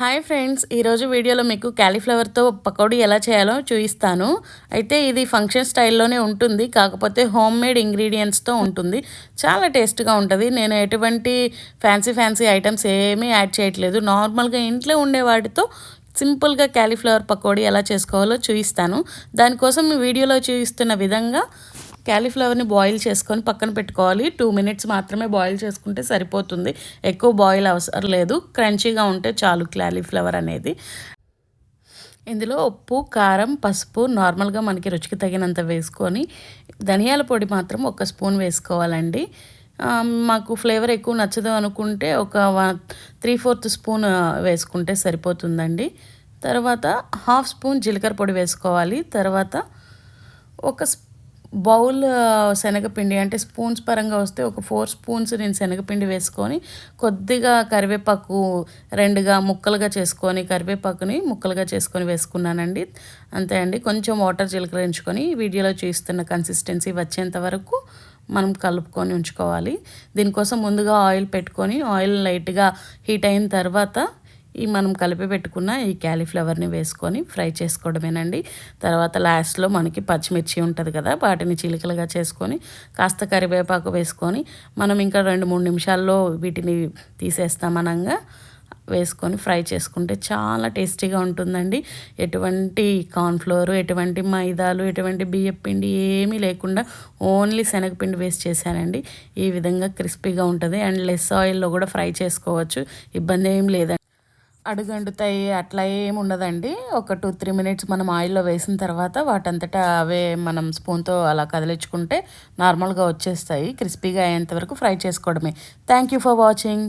Hi friends ఈరోజు వీడియోలో మీకు క్యాలీఫ్లవర్తో పకోడీ ఎలా చేయాలో చూపిస్తాను. అయితే ఇది ఫంక్షన్ స్టైల్లోనే ఉంటుంది కాకపోతే హోమ్ మేడ్ ఇంగ్రీడియంట్స్తో ఉంటుంది. చాలా టేస్ట్గా ఉంటుంది. నేను ఎటువంటి ఫ్యాన్సీ ఫ్యాన్సీ ఐటమ్స్ ఏమీ యాడ్ చేయట్లేదు. నార్మల్గా ఇంట్లో ఉండే వాటితో సింపుల్గా క్యాలీఫ్లవర్ పకోడీ ఎలా చేసుకోవాలో చూపిస్తాను. దానికోసం ఈ వీడియోలో చూపిస్తున్న విధంగా క్యాలీఫ్లవర్ని బాయిల్ చేసుకొని పక్కన పెట్టుకోవాలి. టూ మినిట్స్ మాత్రమే బాయిల్ చేసుకుంటే సరిపోతుంది. ఎక్కువ బాయిల్ అవసరం లేదు. క్రంచీగా ఉంటే చాలు క్యాలీఫ్లవర్ అనేది. ఇందులో ఉప్పు కారం పసుపు నార్మల్గా మనకి రుచికి తగినంత వేసుకొని ధనియాల పొడి మాత్రం ఒక స్పూన్ వేసుకోవాలండి. మాకు ఫ్లేవర్ ఎక్కువ నచ్చదు అనుకుంటే ఒక త్రీ ఫోర్త్ స్పూన్ వేసుకుంటే సరిపోతుందండి. తర్వాత హాఫ్ స్పూన్ జీలకర్ర పొడి వేసుకోవాలి. తర్వాత ఒక బౌల్ శనగపిండి అంటే స్పూన్స్ పరంగా వస్తే ఒక ఫోర్ స్పూన్స్ నేను శనగపిండి వేసుకొని కొద్దిగా కరివేపాకు రెండుగా ముక్కలుగా చేసుకొని కరివేపాకుని ముక్కలుగా చేసుకొని వేసుకున్నానండి. అంతే అండి. కొంచెం వాటర్ జీలకరించుకొని వీడియోలో చూస్తున్న కన్సిస్టెన్సీ వచ్చేంత వరకు మనం కలుపుకొని ఉంచుకోవాలి. దీనికోసం ముందుగా ఆయిల్ పెట్టుకొని ఆయిల్ లైట్గా హీట్ అయిన తర్వాత ఈ మనం కలిపి పెట్టుకున్న ఈ క్యాలీఫ్లవర్ని వేసుకొని ఫ్రై చేసుకోవడమేనండి. తర్వాత లాస్ట్లో మనకి పచ్చిమిర్చి ఉంటుంది కదా వాటిని చిలికలుగా చేసుకొని కాస్త కరివేపాకు వేసుకొని మనం ఇంకా రెండు మూడు నిమిషాల్లో వీటిని తీసేస్తామనంగా వేసుకొని ఫ్రై చేసుకుంటే చాలా టేస్టీగా ఉంటుందండి. ఎటువంటి కార్న్ఫ్లోర్ ఎటువంటి మైదాలు ఎటువంటి బియ్యం పిండి ఏమీ లేకుండా ఓన్లీ శనగపిండి వేస్ట్ చేశానండి. ఈ విధంగా క్రిస్పీగా ఉంటుంది అండ్ లెస్ ఆయిల్లో కూడా ఫ్రై చేసుకోవచ్చు ఇబ్బంది ఏం లేదండి. అడుగండుతాయి అట్లా ఏం ఉండదండి. ఒక టూ త్రీ మినిట్స్ మనం ఆయిల్లో వేసిన తర్వాత వాటంతటా అవే మనం స్పూన్తో అలా కదిలించుకుంటే నార్మల్గా వచ్చేస్తాయి క్రిస్పీగా అయ్యేంత వరకు ఫ్రై చేసుకోవడమే. Thank you for watching.